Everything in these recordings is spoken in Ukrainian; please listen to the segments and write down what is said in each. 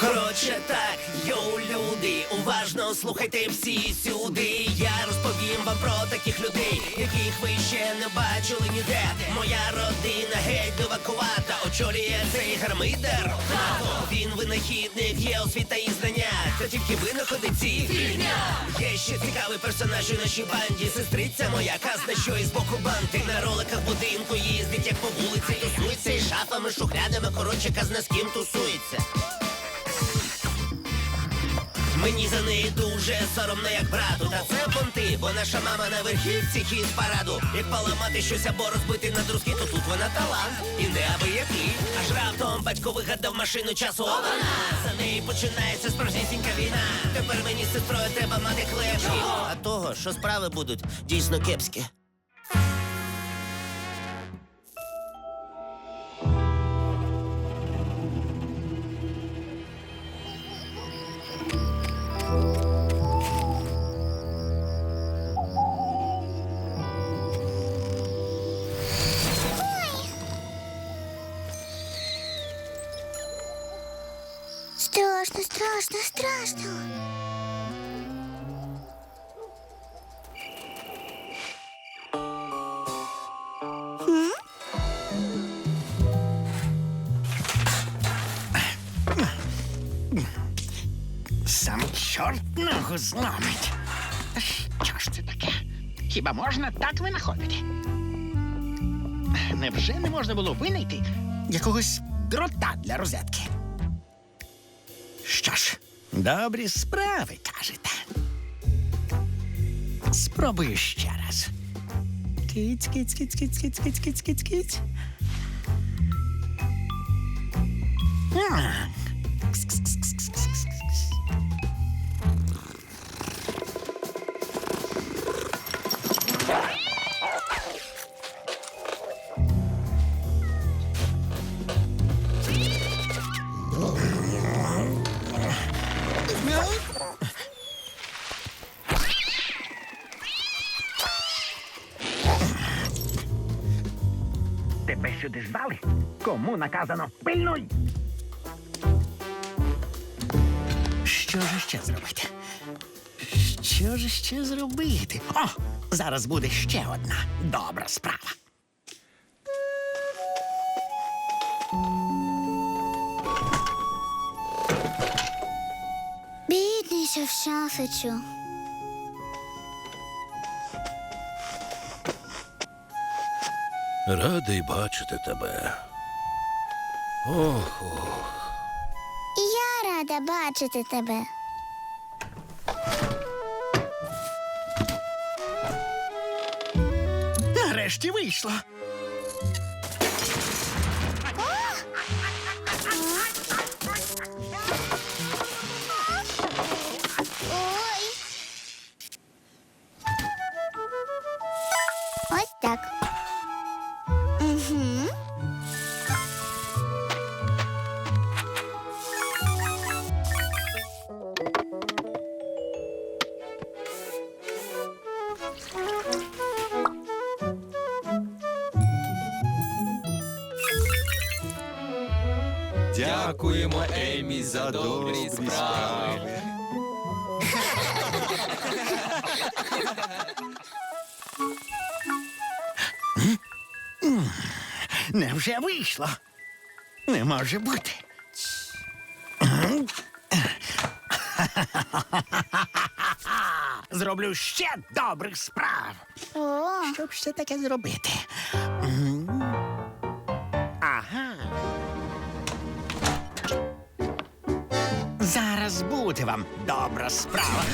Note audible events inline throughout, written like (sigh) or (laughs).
Коротше так, йоу, люди, уважно слухайте всі сюди. Я розповім вам про таких людей, яких ви ще не бачили ніде. Моя родина геть дивакувата, очолює цей гармидер. Він винахідник, є освіта і знання. Це тільки винаходиці. Є ще цікавий персонаж у нашій банді. Сестриця моя казна, що із боку банти. На роликах будинку їздить, як по вулиці тусується. І шафами, шухлядами, коротше, казна з ким тусується. Мені за неї дуже соромно, як брату, та це понти, бо наша мама на верхівці хіз параду. Як поламати щось або розбити на друзки, то тут вона талант. І не аби який. Аж раптом батько вигадав машину часу. Вона за неї починається справжнісінька війна. Тепер мені з сестрою треба мати хлеб. А того, що справи будуть дійсно кепські. Страшно, страшно, страшно. Сам чорт ногу зломить. Що ж це таке? Хіба можна так винаходити? Невже не можна було винайти якогось дрота для розетки? Що ж, добрі справи, кажете. Спробую ще раз. Киць, киць, киць, киць, киць, киць, киць, киць, киць. Сюди ждали? Кому наказано пильнуй? Що ж ще зробити? Що ж ще зробити? О, зараз буде ще одна добра справа. Бідний шовшафичу. Радий бачити тебе. Ох, ох. І я рада бачити тебе. Нарешті вийшло. Дякуємо Емі за добрі справи. Невже вийшло? Не може бути. Зроблю ще добрих справ. О, Щоб ще таке зробити? Буде вам добра справа.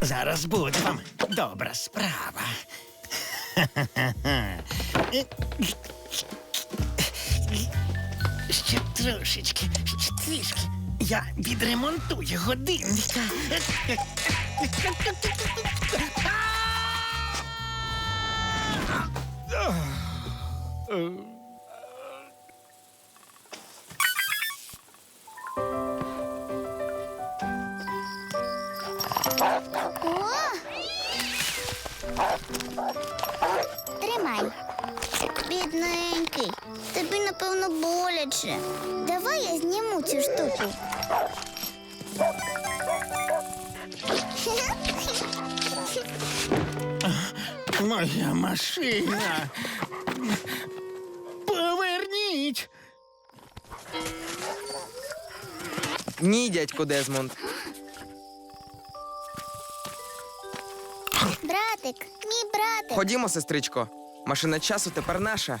Зараз буде вам добра справа. (laughs) Ще трошечки, ще трішки. Я відремонтую годинника. Тримай. Бідненький, тобі напевно боляче. Давай я зніму цю штуку. Моя машина. Поверніть. Ні, дядько Дезмонд. Братик, мій братик. Ходімо, сестричко. Машина часу тепер наша.